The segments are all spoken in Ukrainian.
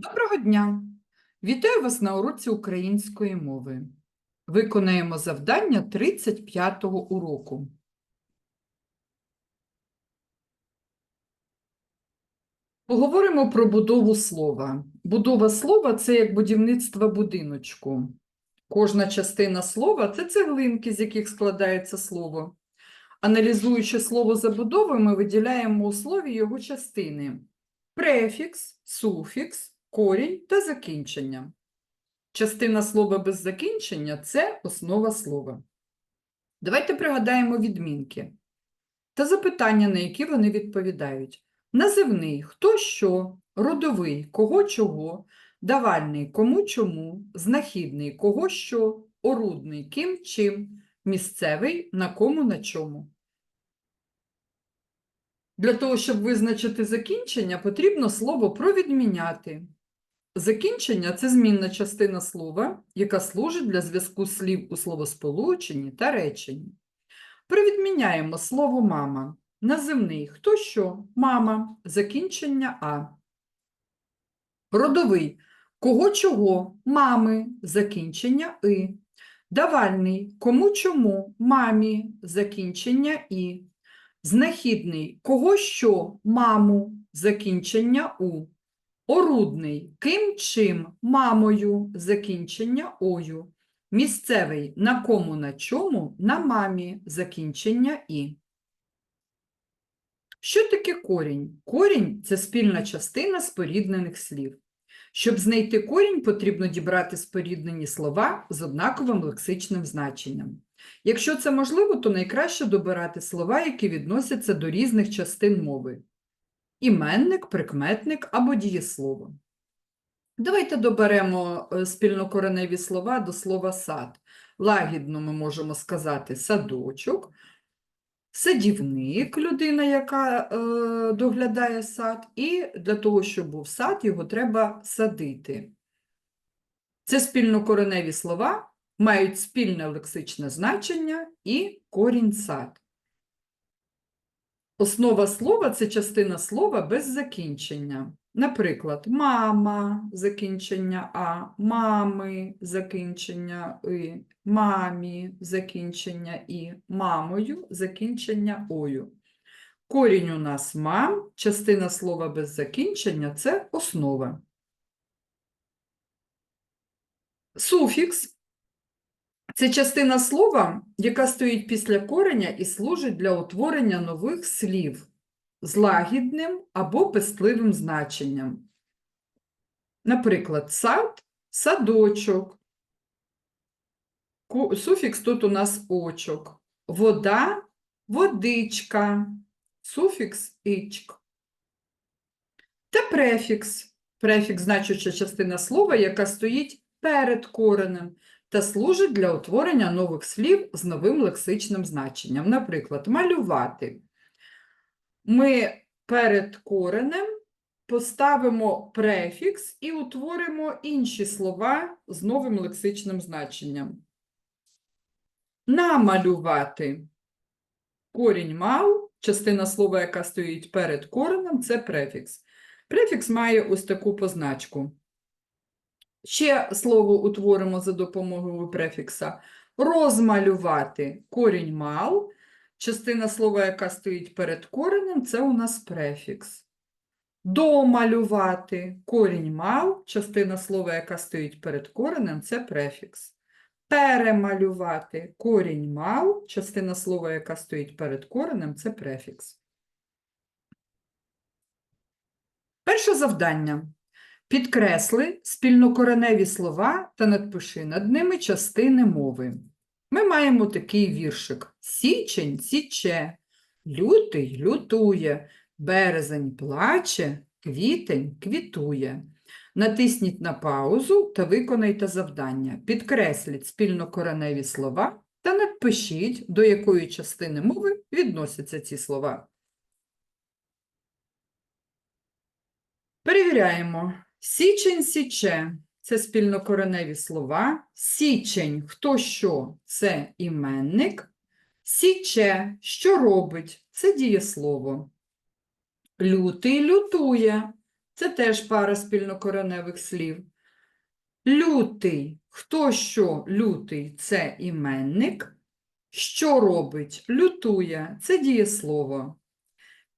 Доброго дня! Вітаю вас на уроці української мови. Виконаємо завдання 35-го уроку. Поговоримо про будову слова. Будова слова це як будівництво будиночку. Кожна частина слова це цеглинки, з яких складається слово. Аналізуючи слово забудови, ми виділяємо у слові його частини префікс, суфікс, корінь та закінчення. Частина слова без закінчення це основа слова. Давайте пригадаємо відмінки та запитання, на які вони відповідають. Називний хто що, родовий кого чого, давальний кому чому, знахідний кого що, орудний ким чим, місцевий на кому на чому. Для того, щоб визначити закінчення, потрібно слово провідміняти. Закінчення це змінна частина слова, яка служить для зв'язку слів у словосполученні та реченні. Провідміняємо слово мама. Називний хто що? Мама. Закінчення А. Родовий кого чого? Мами. Закінчення И. Давальний кому чому? Мамі. Закінчення І. Знахідний кого що? Маму. Закінчення У. Орудний ким чим? Мамою. Закінчення Ою. Місцевий на кому на чому? На мамі. Закінчення І. Що таке корінь? Корінь це спільна частина споріднених слів. Щоб знайти корінь, потрібно дібрати споріднені слова з однаковим лексичним значенням. Якщо це можливо, то найкраще добирати слова, які відносяться до різних частин мови. Іменник, прикметник або дієслово. Давайте доберемо е, спільнокореневі слова до слова сад. Лагідно ми можемо сказати садочок, садівник, людина, яка е, доглядає сад, і для того, щоб був сад, його треба садити. Це спільнокореневі слова, мають спільне лексичне значення і корінь сад. Основа слова це частина слова без закінчення. Наприклад, мама закінчення А, мами закінчення И, мамі закінчення І, мамою закінчення Ою. Корінь у нас мам, частина слова без закінчення це основа. Суфікс це частина слова, яка стоїть після кореня і служить для утворення нових слів з лагідним або пестливим значенням. Наприклад, сад садочок. Суфікс тут у нас очок. Вода водичка. Суфікс ічк. Та префікс. Префікс значуща частина слова, яка стоїть перед коренем та служить для утворення нових слів з новим лексичним значенням. Наприклад, малювати. Ми перед коренем поставимо префікс і утворимо інші слова з новим лексичним значенням. Намалювати. Корінь мав, частина слова, яка стоїть перед коренем, це префікс. Префікс має ось таку позначку. Ще слово утворимо за допомогою префікса. Розмалювати корінь мал. Частина слова, яка стоїть перед коренем, це у нас префікс. Домалювати корінь мал. Частина слова, яка стоїть перед коренем, це префікс. Перемалювати корінь мал. Частина слова, яка стоїть перед коренем, це префікс. Перше завдання. Підкресли спільнокореневі слова та надпиши над ними частини мови. Ми маємо такий віршик: Січень січе, лютий лютує, березень плаче, квітень квітує. Натисніть на паузу та виконайте завдання. Підкресліть спільнокореневі слова та надпишіть, до якої частини мови відносяться ці слова. Перевіряємо. Січень січе це спільнокореневі слова. Січень хто що це іменник. Січе що робить це дієслово. Лютий лютує Це теж пара спільнокореневих слів. Лютий. Хто що лютий? Це іменник. Що робить? Лютує. Це дієслово.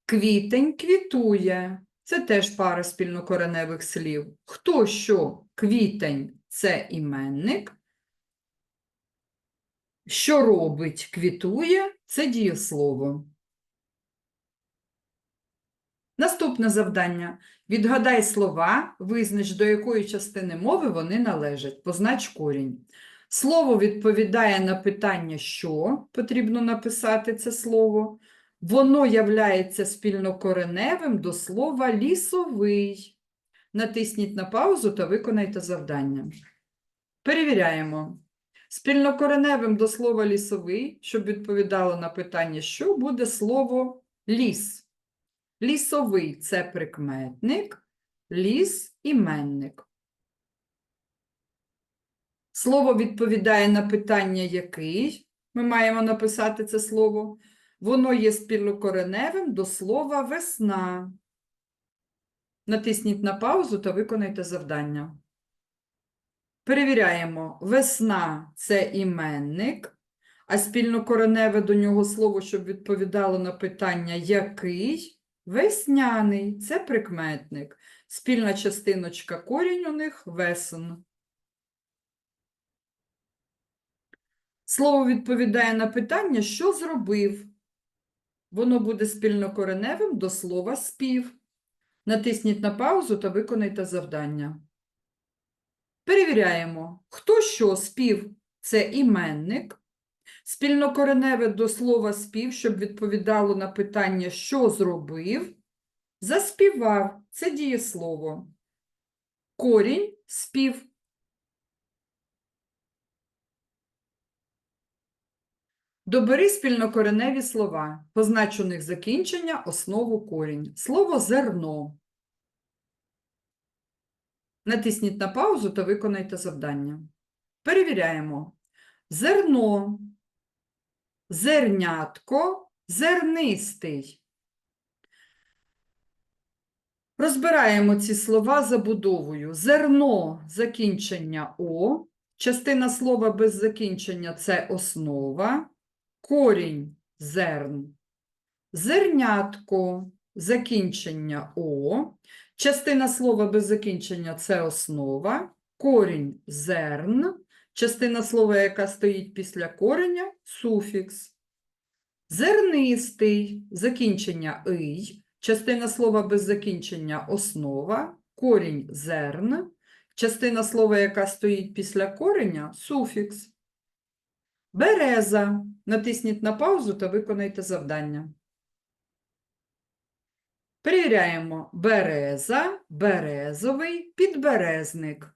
Квітень квітує. Це теж пара спільнокореневих слів. Хто що? Квітень це іменник. Що робить? Квітує це дієслово. Наступне завдання. Відгадай слова, визнач, до якої частини мови вони належать. Познач корінь. Слово відповідає на питання що, потрібно написати це слово. Воно являється спільнокореневим до слова лісовий. Натисніть на паузу та виконайте завдання. Перевіряємо. Спільнокореневим до слова лісовий, щоб відповідало на питання що, буде слово ліс. Лісовий це прикметник, ліс іменник. Слово відповідає на питання який. Ми маємо написати це слово. Воно є спільнокореневим до слова весна. Натисніть на паузу та виконайте завдання. Перевіряємо. Весна це іменник, а спільнокореневе до нього слово, щоб відповідало на питання який. Весняний це прикметник. Спільна частиночка корінь у них весен. Слово відповідає на питання, що зробив. Воно буде спільнокореневим до слова спів. Натисніть на паузу та виконайте завдання. Перевіряємо, хто що спів це іменник. Спільнокореневе до слова спів, щоб відповідало на питання, що зробив. Заспівав це дієслово. Корінь спів. Добери спільнокореневі слова. Познач у них закінчення, основу корінь. Слово зерно. Натисніть на паузу та виконайте завдання. Перевіряємо. Зерно, зернятко, зернистий. Розбираємо ці слова забудовою. Зерно закінчення О, частина слова без закінчення це основа, корінь зерн. Зернятко закінчення О, частина слова без закінчення це основа, корінь зерн, частина слова, яка стоїть після кореня суфікс. Зернистий закінчення ий, частина слова без закінчення основа, корінь зерн, частина слова, яка стоїть після кореня суфікс. Береза. Натисніть на паузу та виконайте завдання. Перевіряємо. Береза, березовий, підберезник.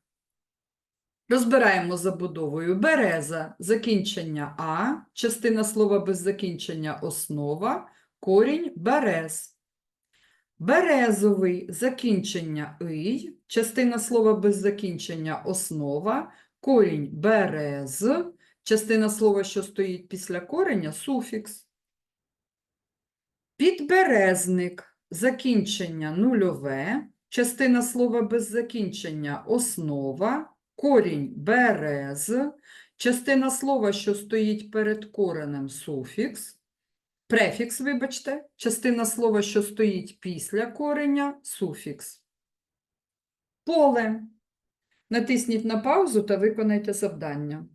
Розбираємо забудовою. Береза, закінчення А, частина слова без закінчення основа, корінь берез. Березовий, закінчення ий, частина слова без закінчення основа, корінь берез, частина слова, що стоїть після кореня, суфікс. Підберезник, закінчення нульове, частина слова без закінчення основа, корінь берез, частина слова, що стоїть перед коренем, суфікс, префікс, вибачте, частина слова, що стоїть після кореня, суфікс. Поле. Натисніть на паузу та виконайте завдання.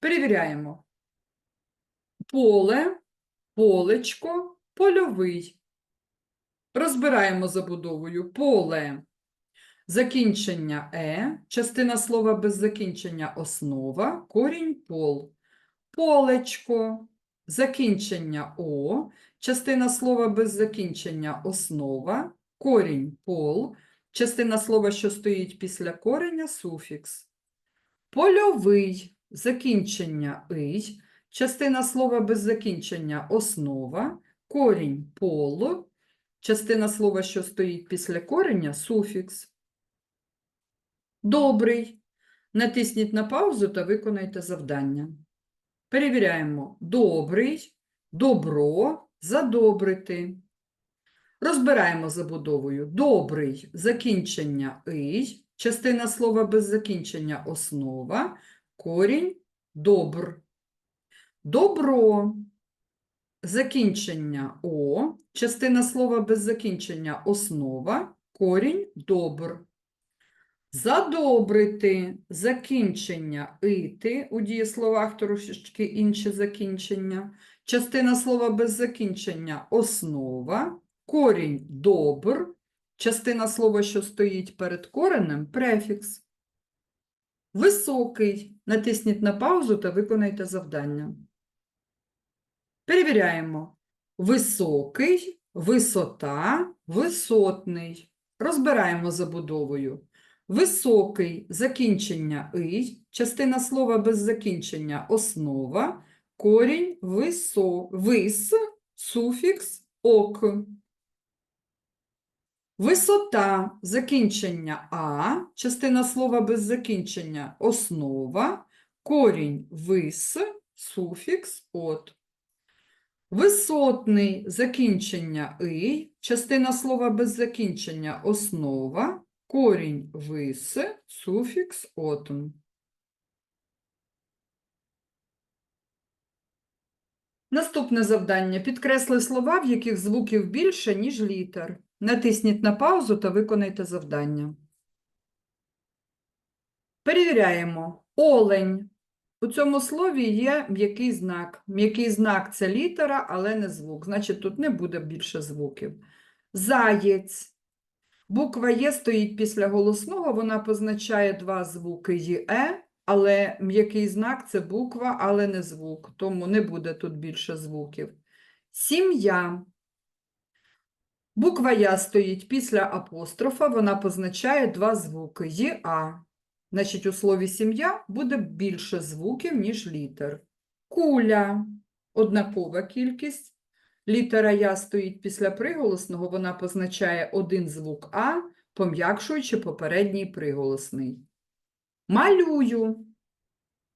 Перевіряємо. Поле, полечко, польовий. Розбираємо забудовою. Поле. Закінчення е, частина слова без закінчення основа, корінь пол. Полечко, закінчення о, частина слова без закінчення основа, корінь пол, частина слова, що стоїть після кореня, суфікс. Польовий, закінчення ий, частина слова без закінчення основа, корінь пол, частина слова, що стоїть після кореня, суфікс. Добрий. Натисніть на паузу та виконайте завдання. Перевіряємо. Добрий, добро, задобрити. Розбираємо забудовою. Добрий закінчення ий, частина слова без закінчення основа, корінь добр. Добро закінчення о, частина слова без закінчення основа, корінь добр. Задобрити закінчення ити у дієсловах трошечки інші закінчення. Частина слова без закінчення основа, корінь добр, частина слова, що стоїть перед коренем, префікс. Високий. Натисніть на паузу та виконайте завдання. Перевіряємо. Високий, висота, висотний. Розбираємо забудовою. Високий закінчення ий, частина слова без закінчення основа, корінь висо, вис, суфікс ок. Висота закінчення а, частина слова без закінчення основа, корінь вис, суфікс от. Висотний закінчення ий, частина слова без закінчення основа, корінь вис, суфікс отом. Наступне завдання. Підкресли слова, в яких звуків більше, ніж літер. Натисніть на паузу та виконайте завдання. Перевіряємо. Олень. У цьому слові є м'який знак. М'який знак – це літера, але не звук. Значить, тут не буде більше звуків. Заєць. Буква Є стоїть після голосного, вона позначає два звуки ЄЕ, але м'який знак – це буква, але не звук, тому не буде тут більше звуків. Сім'я. Буква Я стоїть після апострофа, вона позначає два звуки ЄА. Значить, у слові сім'я буде більше звуків, ніж літер. Куля – однакова кількість. Літера Я стоїть після приголосного, вона позначає один звук А, пом'якшуючи попередній приголосний. Малюю.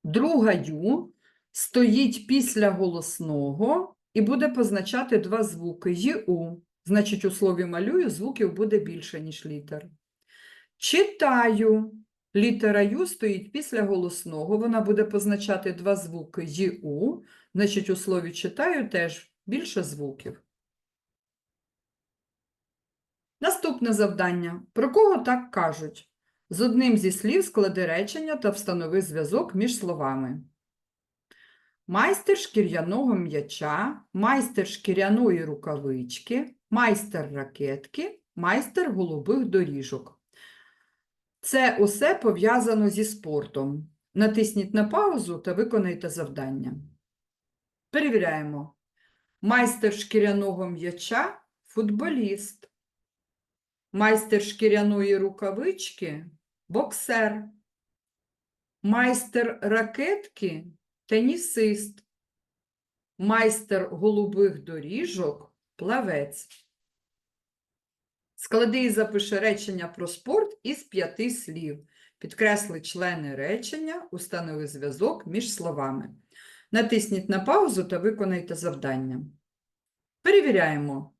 Друга Ю стоїть після голосного і буде позначати два звуки ЄУ. Значить, у слові малюю звуків буде більше, ніж літер. Читаю. Літера Ю стоїть після голосного, вона буде позначати два звуки ЄУ, значить, у слові читаю теж більше звуків. Наступне завдання. Про кого так кажуть? З одним зі слів склади речення та встанови зв'язок між словами. Майстер шкіряного м'яча, майстер шкіряної рукавички, майстер ракетки, майстер голубих доріжок. Це усе пов'язано зі спортом. Натисніть на паузу та виконайте завдання. Перевіряємо. Майстер шкіряного м'яча футболіст. Майстер шкіряної рукавички боксер. Майстер ракетки тенісист. Майстер голубих доріжок плавець. Склади і запиши речення про спорт із п'яти слів. Підкресли члени речення, установи зв'язок між словами. Натисніть на паузу та виконайте завдання. Перевіряємо.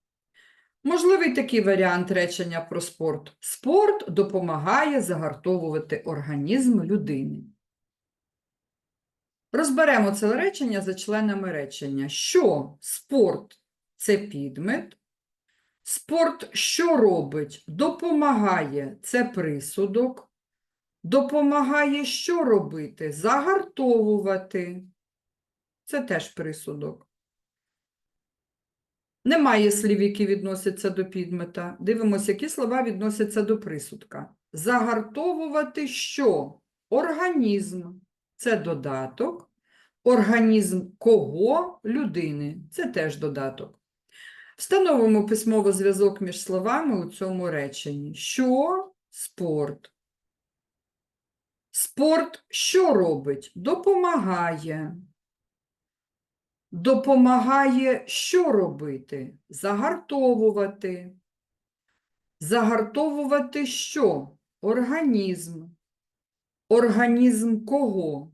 Можливий такий варіант речення про спорт. Спорт допомагає загартовувати організм людини. Розберемо це речення за членами речення. Що спорт це підмет. Спорт що робить? Допомагає це присудок. Допомагає що робити? Загартовувати. Це теж присудок. Немає слів, які відносяться до підмета. Дивимося, які слова відносяться до присудка. Загартовувати що? Організм. Це додаток. Організм кого? Людини. Це теж додаток. Встановимо письмовий зв'язок між словами у цьому реченні. Що? Спорт. Спорт що робить? Допомагає. Допомагає що робити? Загартовувати. Загартовувати що? Організм. Організм кого?